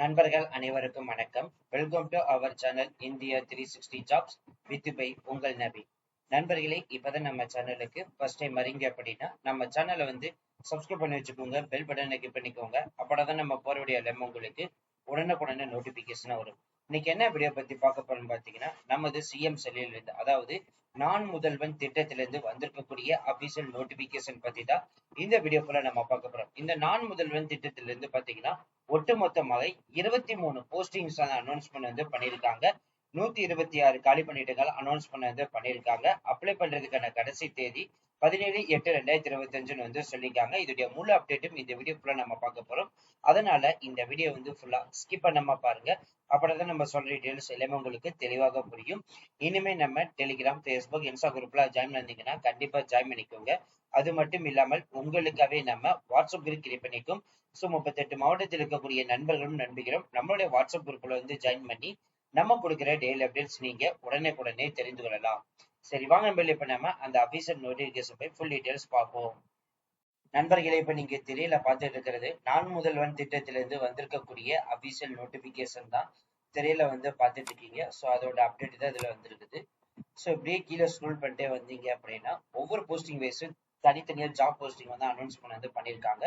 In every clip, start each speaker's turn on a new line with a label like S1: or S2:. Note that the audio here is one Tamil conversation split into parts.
S1: நண்பர்கள் அனைவருக்கும் வணக்கம். Welcome to our channel India three sixty jobs with by உங்கள் நபி. நண்பர்களே இப்பதான் நம்ம சேனலுக்கு ஃபர்ஸ்ட் டைம் வரீங்க அப்படின்னா நம்ம சேனலை வந்து சப்ஸ்கிரைப் பண்ணி வச்சுக்கோங்க பெல் பட்டனை கிளிக் பண்ணிக்கோங்க. அப்போதான் நம்ம போற வீடியோ எல்லாமே உங்களுக்கு உடனுக்குடனே நோட்டிபிகேஷன் வரும். இன்னைக்கு என்ன வீடியோ பத்தி பார்க்க போறோம் பாத்தீங்கன்னா நமது சிஎம் செல்லிலிருந்து அதாவது நான் முதல்வன் திட்டத்திலிருந்து வந்திருக்கக்கூடிய அபிஷியல் நோட்டிபிகேஷன் பத்தி தான் இந்த வீடியோக்குள்ள நம்ம பார்க்க போறோம். இந்த நான் முதல்வன் திட்டத்திலிருந்து பாத்தீங்கன்னா ஒட்டுமொத்தமாக இருபத்தி மூணு போஸ்டிங்ஸ் அனௌன்ஸ்மெண்ட் வந்து பண்ணியிருக்காங்க. நூத்தி இருபத்தி ஆறு காலி பணியிடங்கள் அனௌன்ஸ் பண்ண வந்து பண்ணியிருக்காங்க. அப்ளை பண்றதுக்கான கடைசி தேதி பதினேழு எட்டு ரெண்டாயிரத்தி இருபத்தி அஞ்சுன்னு வந்து சொல்லியிருக்காங்க. இதோடைய முழு அப்டேட்டும் இந்த வீடியோ ஃபுல்லா நம்ம பார்க்க போறோம். அதனால இந்த வீடியோ வந்து ஃபுல்லா ஸ்கிப் பண்ணாம பாருங்க. அப்படிதான் நம்ம சொல்ற டீடைல்ஸ் எல்லாமே உங்களுக்கு தெளிவாக புரியும். இனிமே நம்ம டெலிகிராம் ஃபேஸ்புக் இன்ஸ்டா குரூப்ல ஜாயின் பண்ணீங்கன்னா கண்டிப்பா ஜாயின் பண்ணிக்கோங்க. அது மட்டும் இல்லாமல் உங்களுக்காகவே நம்ம வாட்ஸ்அப் குரூப் கிரியேட் பண்ணிக்கும். ஸோ முப்பத்தெட்டு மாவட்டத்தில் இருக்கக்கூடிய நண்பர்களும் நண்பிகளும் நம்மளுடைய வாட்ஸ்அப் குரூப்ல வந்து ஜாயின் பண்ணி நம்ம கொடுக்குற டெய்லி அப்டேட்ஸ் நீங்க உடனே உடனே தெரிந்து கொள்ளலாம். சரி வாங்க நம்ம இப்ப நம்ம அந்த அபிஷியல் நோட்டிபிகேஷன் போய் ஃபுல் டீடைல்ஸ் பார்ப்போம். நண்பர்களே இப்ப நீங்க திரையில பார்த்துட்டு இருக்கிறது நான் முதல்வன் திட்டத்திலிருந்து வந்திருக்கக்கூடிய அஃபீஷியல் நோட்டிபிகேஷன் தான் திரையில வந்து பார்த்துட்டு இருக்கீங்க. ஸோ அதோட அப்டேட் தான் இதுல வந்திருக்குது. ஸோ இப்படியே கீழே ஸ்க்ரோல் பண்ணிட்டே வந்தீங்க அப்படின்னா ஒவ்வொரு போஸ்டிங் வைஸும் தனித்தனியா ஜாப் போஸ்டிங் வந்து அனௌன்ஸ் பண்ண வந்து பண்ணியிருக்காங்க.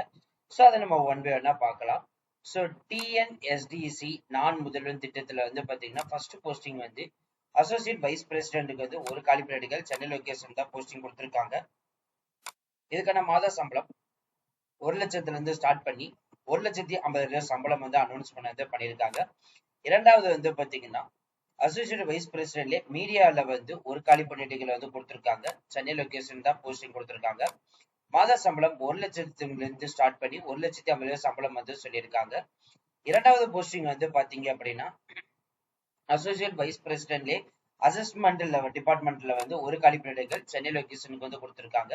S1: ஸோ அதை நம்ம ஒன் பை ஒன்னா பார்க்கலாம். ஸோ டிஎன்எஸ்டிசி நான் முதல்வன் திட்டத்துல வந்து பாத்தீங்கன்னா ஃபர்ஸ்ட் போஸ்டிங் வந்து அசோசியேட் வைஸ் பிரசிடென்ட்டுக்கு வந்து ஒரு காலிபிரேட்டுகள் சென்னை லொகேஷன் தான் போஸ்டிங் கொடுத்துருக்காங்க. இதுக்கான மாத சம்பளம் ஒரு லட்சத்துல இருந்து ஸ்டார்ட் பண்ணி ஒரு லட்சத்தி ஐம்பதாயிரம் சம்பளம் வந்து அனௌன்ஸ் பண்ணது பண்ணியிருக்காங்க. இரண்டாவது வந்து பாத்தீங்கன்னா அசோசியேட் வைஸ் பிரசிடென்ட்ல மீடியால வந்து ஒரு காலி வந்து கொடுத்துருக்காங்க. சென்னை லொகேஷன் தான் போஸ்டிங் கொடுத்துருக்காங்க. மாத சம்பளம் ஒரு லட்சத்துல இருந்து ஸ்டார்ட் பண்ணி ஒரு லட்சத்தி ஐம்பது சம்பளம் வந்து சொல்லியிருக்காங்க. இரண்டாவது போஸ்டிங் வந்து பார்த்தீங்க அப்படின்னா அசோசியேட் வைஸ் பிரசிடென்ட்லே அசஸ்மெண்ட்ல டிபார்ட்மெண்ட்ல வந்து ஒரு காலி சென்னை லொகேஷனுக்கு வந்து கொடுத்துருக்காங்க.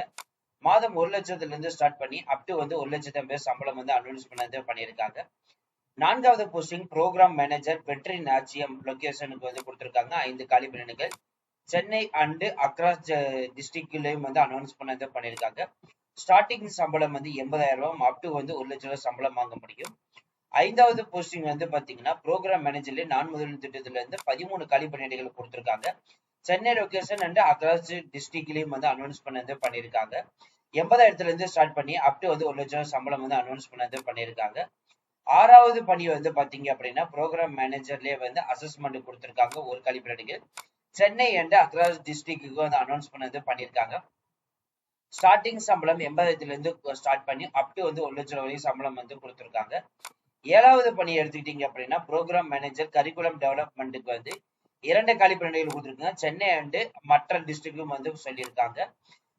S1: மாதம் ஒரு லட்சத்துல இருந்து ஸ்டார்ட் பண்ணி அப் டு வந்து ஒரு லட்சத்தம் பேர் சம்பளம் வந்து அனௌன்ஸ் பண்ணது பண்ணியிருக்காங்க. நான்காவது போஸ்டிங் ப்ரோக்ராம் மேனேஜர் வெற்றி நாச்சியம் லொகேஷனுக்கு வந்து கொடுத்துருக்காங்க. ஐந்து காலி சென்னை அண்டு அக்ராஸ் டிஸ்ட்ரிக்ட்லயும் வந்து அனௌன்ஸ் பண்ணது பண்ணியிருக்காங்க. ஸ்டார்டிங் சம்பளம் வந்து எண்பதாயிரம் ரூபாய் அப் டு வந்து ஒரு லட்சம் ரூபாய் சம்பளம் வாங்க முடியும். ஐந்தாவது போஸ்டிங் வந்து பாத்தீங்கன்னா ப்ரோக்ராம் மேனேஜர்ல நான் முதல் திட்டத்துல இருந்து பதிமூணு காலி பணியிடங்கள் கொடுத்துருக்காங்க. சென்னை லொகேஷன் அண்ட் அக்ராஸ் டிஸ்ட்ரிக்ட்லயும் வந்து அனௌன்ஸ் பண்ணது பண்ணியிருக்காங்க. எண்பதாயிரத்துல இருந்து ஸ்டார்ட் பண்ணி அப் டு வந்து ஒரு லட்சம் சம்பளம் வந்து அனௌன்ஸ் பண்ணது பண்ணியிருக்காங்க. ஆறாவது பணி வந்து பாத்தீங்க அப்படின்னா ப்ரோக்ராம் மேனேஜர்லயே வந்து அசஸ்மெண்ட் கொடுத்துருக்காங்க ஒரு காலி பணியிடங்கள் சென்னை அண்ட் அக்ராஸ் டிஸ்ட்ரிக்ட்டுக்கு வந்து அனௌன்ஸ் பண்ணது பண்ணியிருக்காங்க. ஸ்டார்டிங் சம்பளம் எண்பதாயிரத்துல இருந்து ஸ்டார்ட் பண்ணி அப் டு வந்து ஒரு லட்சம் வரையும் சம்பளம் வந்து கொடுத்துருக்காங்க. ஏழாவது பணி எடுத்துக்கிட்டீங்க அப்படின்னா ப்ரோக்ராம் மேனேஜர் கரிக்குலம் டெவலப்மெண்ட்டுக்கு வந்து இரண்டு காலி கொடுத்துருக்காங்க. சென்னை அண்டு மற்ற டிஸ்ட்ரிக்டும் வந்து சொல்லியிருக்காங்க.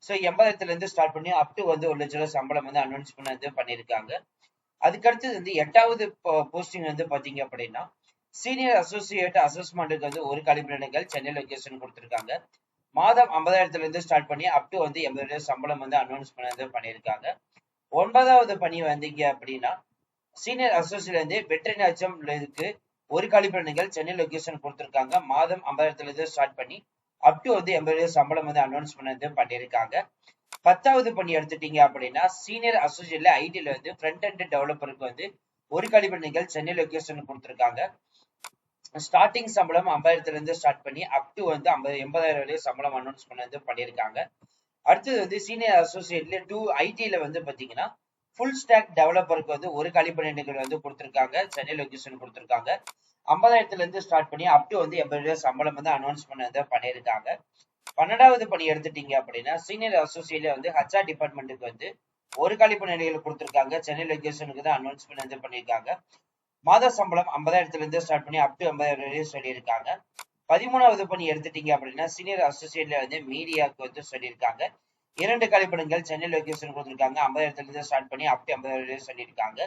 S1: ஸோ எண்பதாயிரத்துல இருந்து ஸ்டார்ட் பண்ணி அப் டு வந்து ஒரு லட்ச ரூபா சம்பளம் வந்து அனௌன்ஸ் பண்ணது பண்ணியிருக்காங்க. அதுக்கடுத்தது வந்து எட்டாவது போஸ்டிங் வந்து பார்த்தீங்க அப்படின்னா சீனியர் அசோசியேட் அசஸ்மெண்ட்டுக்கு வந்து ஒரு காலி சென்னை லொகேஷன் கொடுத்துருக்காங்க. மாதம் ஐம்பதாயிரத்துல இருந்து ஸ்டார்ட் பண்ணி அப் டு வந்து எண்பது சம்பளம் வந்து அனௌன்ஸ் பண்ணது பண்ணியிருக்காங்க. ஒன்பதாவது பணி வந்தீங்க அப்படின்னா சீனியர் அசோசியேட்லேருந்து வந்து வெற்றிநாச்சம் இதுக்கு ஒரு காலிப்பிரணிகள் சென்னை லொகேஷன் கொடுத்துருக்காங்க. மாதம் ஐம்பதாயிரத்துல இருந்து ஸ்டார்ட் பண்ணி அப் டு வந்து எண்பது சம்பளம் வந்து அனௌன்ஸ் பண்ணது பண்ணியிருக்காங்க. பத்தாவது பணி எடுத்துட்டீங்க அப்படின்னா சீனியர் அசோசியேட்ல ஐடில வந்து ஃப்ரண்ட் அண்ட் டெவலப்பருக்கு வந்து ஒரு காலி சென்னை லொகேஷன் கொடுத்துருக்காங்க. ஸ்டார்டிங் சம்பளம் ஐம்பதாயிரத்துல இருந்து ஸ்டார்ட் பண்ணி அப் டு வந்து ஐம்பது எண்பதாயிரம் வரையும் சம்பளம் அனௌன்ஸ் பண்ணது பண்ணியிருக்காங்க. அடுத்தது வந்து சீனியர் அசோசியேட்ல டூ ஐடில வந்து பாத்தீங்கன்னா ஃபுல் ஸ்டாக் டெவலப்பருக்கு வந்து ஒரு காலி வந்து கொடுத்துருக்காங்க. சென்னை லொகேஷன் கொடுத்துருக்காங்க. ஐம்பதாயிரத்துல இருந்து ஸ்டார்ட் பண்ணி அப் டு வந்து எண்பது சம்பளம் வந்து அனௌன்ஸ் பண்ணதை பண்ணியிருக்காங்க. பன்னெண்டாவது பணி எடுத்துட்டீங்க அப்படின்னா சீனியர் அசோசியேட்ல வந்து ஹச்ஆர் டிபார்ட்மெண்ட்டுக்கு வந்து ஒரு கழிப்பு பணியிடங்கள் கொடுத்துருக்காங்க. சென்னை லொகேஷனுக்கு தான் அனௌன்ஸ் பண்ணது பண்ணியிருக்காங்க. மாத சம்பளம் ஐம்பதாயிரத்துல இருந்து ஸ்டார்ட் பண்ணி அப் டு ஐம்பதாயிரம் வரையும் சொல்லியிருக்காங்க. பதிமூணாவது பணி எடுத்துட்டீங்க அப்படின்னா சீனியர் அசோசியேட்ல வந்து மீடியாவுக்கு வந்து சொல்லியிருக்காங்க. இரண்டு கழிப்பிடங்கள் சென்னை லொகேஷன் கொடுத்துருக்காங்க. ஐம்பதாயிரத்துல இருந்து ஸ்டார்ட் பண்ணி அப்படி டு ஐம்பதாயிரம் சொல்லியிருக்காங்க.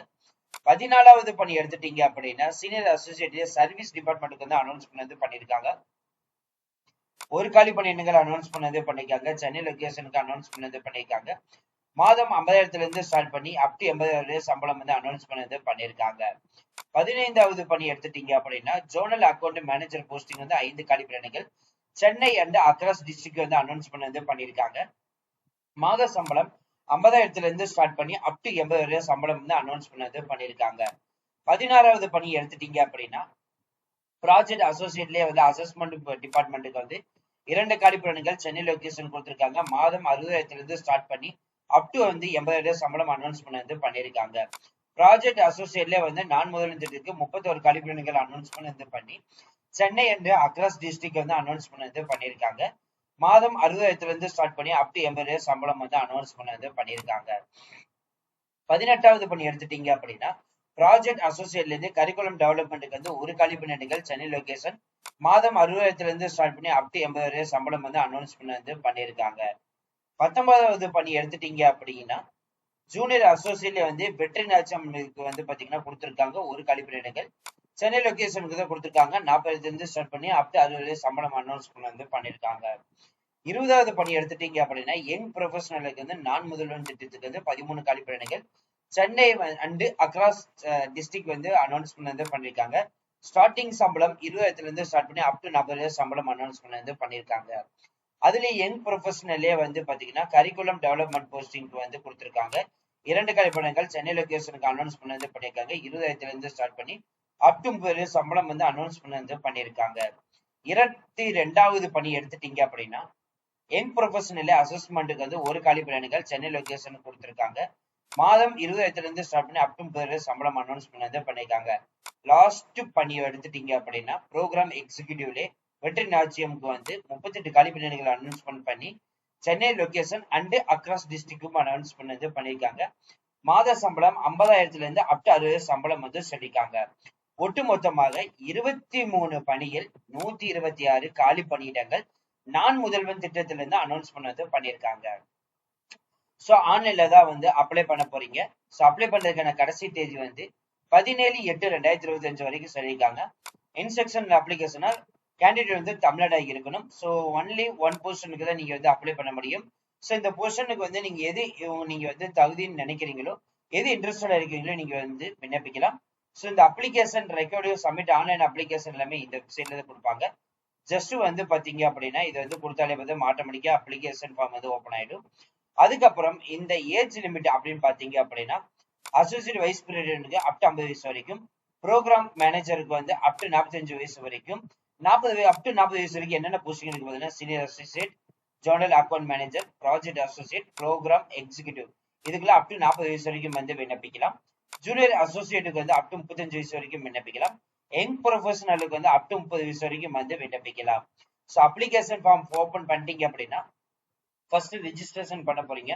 S1: பதினாலாவது பணி எடுத்துட்டீங்க அப்படின்னா சீனியர் அசோசியேட் சர்வீஸ் டிபார்ட்மெண்ட்டுக்கு வந்து அனௌன்ஸ் பண்ணது பண்ணியிருக்காங்க. ஒரு காலி பணியிடங்கள் அனௌன்ஸ் பண்ணது பண்ணியிருக்காங்க. சென்னை லொகேஷனுக்கு அனௌன்ஸ் பண்ணது பண்ணியிருக்காங்க. மாதம் ஐம்பதாயிரத்துல இருந்து ஸ்டார்ட் பண்ணி அப் டு எண்பதாயிரம் சம்பளம் வந்து அனௌன்ஸ் பண்ணது பண்ணியிருக்காங்க. பதினைந்தாவது பணி எடுத்துட்டீங்க அப்படின்னா ஜோனல் அக்கௌண்ட் மேனேஜர் போஸ்டிங் வந்து ஐந்து காலி பணியிடங்கள் சென்னை அண்ட் அக்ராஸ் டிஸ்ட்ரிக்ட் வந்து அனௌன்ஸ் பண்ணது பண்ணியிருக்காங்க. மாத சம்பளம் ஐம்பதாயிரத்துல இருந்து ஸ்டார்ட் பண்ணி அப் டு எண்பது வரையும் சம்பளம் வந்து அனௌன்ஸ் பண்ணது பண்ணியிருக்காங்க பதினாறாவது பணி எடுத்துட்டீங்க அப்படின்னா ப்ராஜெக்ட் அசோசியேட்லயே வந்து அசஸ்மெண்ட் டிபார்ட்மெண்ட்டுக்கு வந்து இரண்டு காலிப்பணிகள் சென்னை லொகேஷன் கொடுத்துருக்காங்க. மாதம் அறுபதாயிரத்துல இருந்து ஸ்டார்ட் பண்ணி அப் டு வந்து எண்பதாயிரம் சம்பளம் அனௌன்ஸ் வந்து பண்ணியிருக்காங்க ப்ராஜெக்ட் அசோசியேட்ல வந்து நான் முதலின் திட்டத்துக்கு முப்பத்தோரு காலிப்பணிகள் அனௌன்ஸ் பண்ணது பண்ணி சென்னை என்று அக்ராஸ் டிஸ்ட்ரிக்ட் வந்து அனௌன்ஸ் பண்ணது பண்ணியிருக்காங்க மாதம் அறுபதாயிரத்துல இருந்து ஸ்டார்ட் பண்ணி அப் டு சம்பளம் வந்து அனௌன்ஸ் வந்து பண்ணியிருக்காங்க. பதினெட்டாவது பணி எடுத்துட்டீங்க அப்படின்னா ப்ராஜெக்ட் அசோசியேட்ல இருந்து கரிக்குலம் டெவலப்மெண்ட்டுக்கு வந்து ஒரு காலிப்பணிகள் சென்னை லொகேஷன் மாதம் அறுபதாயிரத்துல இருந்து ஸ்டார்ட் பண்ணி அப் டு வரை சம்பளம் வந்து அனௌன்ஸ் வந்து பண்ணியிருக்காங்க. பத்தொன்பதாவது பணி எடுத்துட்டீங்க அப்படின்னா ஜூனியர் அசோசியேட்ல வந்து வெற்றி நாச்சம் வந்து பாத்தீங்கன்னா கொடுத்துருக்காங்க. ஒரு கழிப்பிடங்கள் சென்னை லொகேஷனுக்கு தான் கொடுத்துருக்காங்க. நாற்பதுல இருந்து ஸ்டார்ட் பண்ணி அப் டு அறுபது சம்பளம் அனௌன்ஸ் வந்து பண்ணியிருக்காங்க. இருபதாவது பணி எடுத்துட்டீங்க அப்படின்னா யங் ப்ரொஃபஷனலுக்கு வந்து நான் முதல்வன் திட்டத்துக்கு வந்து பதிமூணு கழிப்பிடங்கள் சென்னை அண்டு அக்ராஸ் டிஸ்ட்ரிக்ட் வந்து அனௌன்ஸ்மெண்ட் வந்து பண்ணியிருக்காங்க. ஸ்டார்டிங் சம்பளம் இருபதாயிரத்துல இருந்து ஸ்டார்ட் பண்ணி அப் டு நாற்பது சம்பளம் அனௌன்ஸ்மெண்ட் வந்து பண்ணியிருக்காங்க. அதுலயே யங் ப்ரொஃபஷனல்லே வந்து பாத்தீங்கன்னா கரிக்குலம் டெவலப்மெண்ட் போஸ்டிங்க்கு வந்து கொடுத்துருக்காங்க. இரண்டு கலைப்படங்கள் சென்னை லொகேஷனுக்கு அனௌன்ஸ்மெண்ட் வந்து பண்ணியிருக்காங்க. இருபதாயிரத்துல இருந்து ஸ்டார்ட் பண்ணி அப் சம்பளம் வந்து அனௌன்ஸ்மெண்ட் வந்து பண்ணியிருக்காங்க இருபத்தி ரெண்டாவது பணி எடுத்துட்டீங்க அப்படின்னா யங் ப்ரொஃபஷனல் அசஸ்மெண்ட்டுக்கு வந்து ஒரு காலி காலிப்பணிகள் சென்னை லொகேஷன் கொடுத்துருக்காங்க. மாதம் இருபதாயிரத்துல இருந்து ஸ்டார்ட் பண்ணி அப் சம்பளம் அனௌன்ஸ்மெண்ட் வந்து பண்ணியிருக்காங்க லாஸ்ட் பணி எடுத்துட்டீங்க அப்படின்னா ப்ரோக்ராம் எக்ஸிகியூட்டிவ்லே வெற்றி நாச்சியம்க்கு வந்து முப்பத்தெட்டு காலிப்பணிகள் அனௌன்ஸ்மெண்ட் பண்ணி சென்னை லொகேஷன் அண்டு அக்ராஸ் டிஸ்ட்ரிக்டும் அனௌன்ஸ்மெண்ட் வந்து பண்ணியிருக்காங்க மாத சம்பளம் ஐம்பதாயிரத்துல இருந்து அப் டு அறுபது சம்பளம் வந்து சொல்லியிருக்காங்க ஒட்டுமொத்தமாக இருபத்தி மூணு பணியில் நூத்தி இருபத்தி ஆறு காலி பணியிடங்கள் நான் முதல்வன் திட்டத்திலிருந்து அனௌன்ஸ் பண்ணது பண்ணியிருக்காங்க. ஸோ ஆன்லைன்ல தான் வந்து அப்ளை பண்ண போறீங்க. ஸோ அப்ளை பண்றதுக்கான கடைசி தேதி வந்து பதினேழு எட்டு ரெண்டாயிரத்தி இருபத்தி அஞ்சு வரைக்கும் சொல்லியிருக்காங்க. இன்ஸ்ட்ரக்ஷன் அப்ளிகேஷனா கேண்டிடேட் வந்து தமிழ்நாடாக இருக்கணும். ஸோ ஒன்லி ஒன் போர்ஷனுக்கு தான் நீங்க வந்து அப்ளை பண்ண முடியும். ஸோ இந்த போர்ஷனுக்கு வந்து நீங்க எது நீங்க வந்து தகுதின்னு நினைக்கிறீங்களோ எது இன்ட்ரெஸ்டடா இருக்கீங்களோ நீங்க வந்து விண்ணப்பிக்கலாம். ஸோ இந்த அப்ளிகேஷன் ரெக்கார்டிவ் சப்மிட் ஆன்லைன் அப்ளிகேஷன் எல்லாமே இந்த வெப்சைட்ல கொடுப்பாங்க. ஜஸ்ட் வந்து பாத்தீங்க அப்படின்னா இது வந்து கொடுத்தாலே வந்து ஆட்டோமேட்டிக்காக அப்ளிகேஷன் ஃபார்ம் வந்து ஓப்பன் ஆயிடும். அதுக்கப்புறம் இந்த ஏஜ் லிமிட் அப்படின்னு பாத்தீங்க அப்படின்னா அசோசியேட் வைஸ் பிரசிடென்ட்க்கு அப் டு ஐம்பது வயசு வரைக்கும் ப்ரோக்ராம் மேனேஜருக்கு வந்து அப் டு நாற்பத்தஞ்சு வயசு வரைக்கும் நாற்பது அப் டு நாற்பது வயசு வரைக்கும் என்னென்ன போஸ்டிங் இருக்கு பார்த்தீங்கன்னா senior associate zonal account manager project associate program executive இதுக்கெல்லாம் அப் டு நாற்பது வயசு வரைக்கும் வந்து விண்ணப்பிக்கலாம். ஜூனியர் அசோசியேட்டுக்கு வந்து அப் டு முப்பத்தஞ்சு வயசு வரைக்கும் விண்ணப்பிக்கலாம். யங் ப்ரொஃபஷனலுக்கு வந்து அப் டு முப்பது வயசு வரைக்கும் வந்து விண்ணப்பிக்கலாம். ஸோ அப்ளிகேஷன் ஃபார்ம் ஓப்பன் பண்ணிட்டீங்க அப்படின்னா ஃபர்ஸ்ட் ரிஜிஸ்ட்ரேஷன் பண்ண போறீங்க.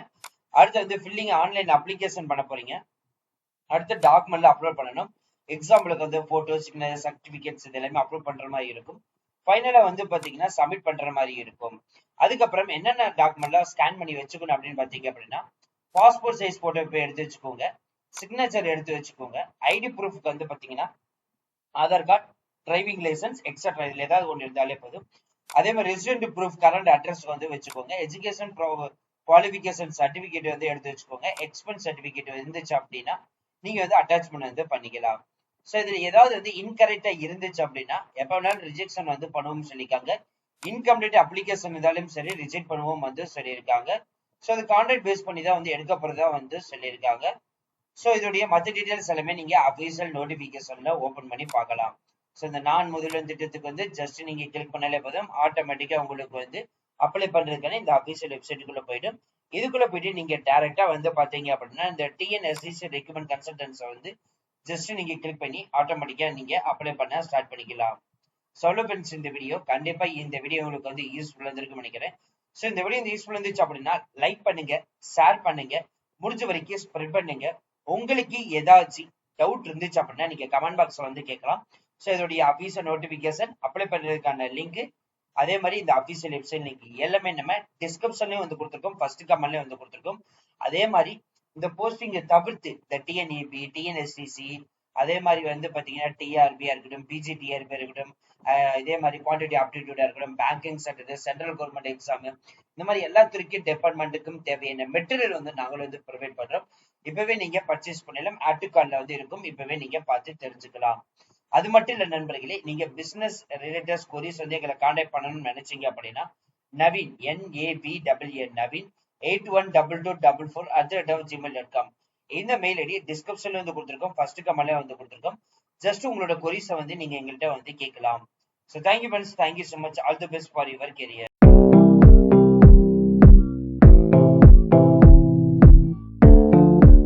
S1: அடுத்து வந்து ஃபில்லிங் ஆன்லைன் அப்ளிகேஷன் பண்ண போறீங்க. அடுத்து டாக்குமெண்ட்ல அப்லோட் பண்ணணும். எக்ஸாம்பிளுக்கு வந்து போட்டோ சிக்னேச்சர் சர்டிபிகேட்ஸ் இது எல்லாமே அப்லோட் பண்ற மாதிரி இருக்கும். ஃபைனலா வந்து பாத்தீங்கன்னா சப்மிட் பண்ற மாதிரி இருக்கும். அதுக்கப்புறம் என்னென்ன டாக்குமெண்ட்லாம் ஸ்கேன் பண்ணி வச்சுக்கணும் அப்படின்னு பாத்தீங்க அப்படின்னா பாஸ்போர்ட் சைஸ் போட்டோ போய் எடுத்து வச்சுக்கோங்க. சிக்னேச்சர் எடுத்து வச்சுக்கோங்க. ஐடி ப்ரூஃப்க்கு வந்து பார்த்தீங்கன்னா Aadhaar card driving licence extra இதில் ஏதாவது ஒன்று இருந்தாலே போதும். அதே மாதிரி ரெசிடென்ட் ப்ரூஃப் கரண்ட் அட்ரஸ் வந்து வச்சுக்கோங்க. எஜுகேஷன் குவாலிஃபிகேஷன் சர்டிஃபிகேட் வந்து எடுத்து வச்சுக்கோங்க. எக்ஸ்பென்ஸ் சர்டிஃபிகேட் இருந்துச்சு அப்படின்னா நீங்க வந்து அட்டாச்மெண்ட் வந்து பண்ணிக்கலாம். ஸோ இதுல ஏதாவது வந்து இன்கரெக்டா இருந்துச்சு அப்படின்னா எப்போ வேணாலும் ரிஜெக்ஷன் வந்து பண்ணுவோம்னு சொல்லியிருக்காங்க. இன்கம்ப்ளீட் அப்ளிகேஷன் இருந்தாலும் சரி ரிஜெக்ட் பண்ணுவோம் வந்து சொல்லியிருக்காங்க. ஸோ அது கான்ட்ராக்ட் பேஸ் பண்ணி தான் வந்து எடுக்க வந்து சொல்லியிருக்காங்க. ஸோ இதோடைய மற்ற டீட்டெயில்ஸ் எல்லாமே நீங்க அஃபீஷியல் நோட்டிஃபிகேஷனில் ஓப்பன் பண்ணி பார்க்கலாம். ஸோ இந்த நான் முதல்வன் திட்டத்துக்கு வந்து ஜஸ்ட் நீங்க கிளிக் பண்ணாலே போதும். ஆட்டோமேட்டிக்கா உங்களுக்கு வந்து அப்ளை பண்ணுறதுக்கான இந்த அஃபீஷியல் வெப்சைட்டுக்குள்ள போயிடும். இதுக்குள்ள போயிட்டு நீங்க டேரெக்டாக வந்து பாத்தீங்க அப்படின்னா இந்த டிஎன்எஸ்டிசி ரெக்யூமெண்ட் கன்சல்டன்ஸை வந்து ஜஸ்ட் நீங்க கிளிக் பண்ணி ஆட்டோமேட்டிக்கா நீங்க அப்ளை பண்ண ஸ்டார்ட் பண்ணிக்கலாம். சொல்ல ஃப்ரெண்ட்ஸ் இந்த வீடியோ கண்டிப்பா இந்த வீடியோ உங்களுக்கு வந்து யூஸ்ஃபுல்லாக இருந்திருக்கும்னு நினைக்கிறேன். ஸோ இந்த வீடியோ இந்த யூஸ்ஃபுல் இருந்துச்சு அப்படின்னா லைக் பண்ணுங்க ஷேர் பண்ணுங்க. முடிஞ்ச வரைக்கும் ஸ்ப்ரெட் பண்ணுங்க. உங்களுக்கு ஏதாச்சும் டவுட் இருந்துச்சு அப்படின்னா நீங்க கமெண்ட் பாக்ஸ்ல வந்து கேட்கலாம். ஸோ இதோடைய அஃபீஷியல் நோட்டிபிகேஷன் அப்ளை பண்ணுறதுக்கான லிங்க் அதே மாதிரி இந்த அஃபீஷியல் வெப்சைட் லிங்க் எல்லாமே நம்ம டிஸ்கிரிப்ஷன்லயும் வந்து கொடுத்துருக்கோம். ஃபர்ஸ்ட் கமெண்ட்லயும் வந்து கொடுத்துருக்கோம். அதே மாதிரி இந்த போஸ்டிங்கை தவிர்த்து இந்த டிஎன்இபி டிஎன்எஸ்டிசி அதே மாதிரி வந்து பாத்தீங்கன்னா டிஆர்பியா இருக்கட்டும் பிஜிடிஆர்பியா இருக்கட்டும் இதே மாதிரி குவான்டிட்டி ஆப்டிடியூடா இருக்கட்டும் banking centre central government exam இந்த மாதிரி எல்லா துறைக்கும் டிபார்ட்மெண்ட்டுக்கும் தேவையான மெட்டீரியல் வந்து நாங்கள் வந்து ப்ரொவைட் பண்றோம். இப்பவே நீங்க பர்ச்சேஸ் பண்ணலாம் ஆட்டு கார்டில் வந்து இருக்கும். இப்பவே நீங்க பார்த்து தெரிஞ்சுக்கலாம். அது மட்டும் இல்ல நண்பர்களே நீங்க பிசினஸ் ரிலேட்டட் கொரிஸ் வந்து எங்களை கான்டாக்ட் பண்ணணும்னு நினைச்சீங்க அப்படின்னா Naveen N A B W Naveen eight one double two double four at Gmail dot com இந்த மெயில் ஐடி டிஸ்கிரிப்ஷன்ல வந்து கொடுத்துருக்கோம். ஃபர்ஸ்ட் கமெண்ட்ல வந்து கொடுத்துருக்கோம். ஜஸ்ட் உங்களோட கொரிஸை வந்து நீங்க எங்கள்கிட்ட வந்து கேட்கலாம். So thank you friends thank you so much all the best for your career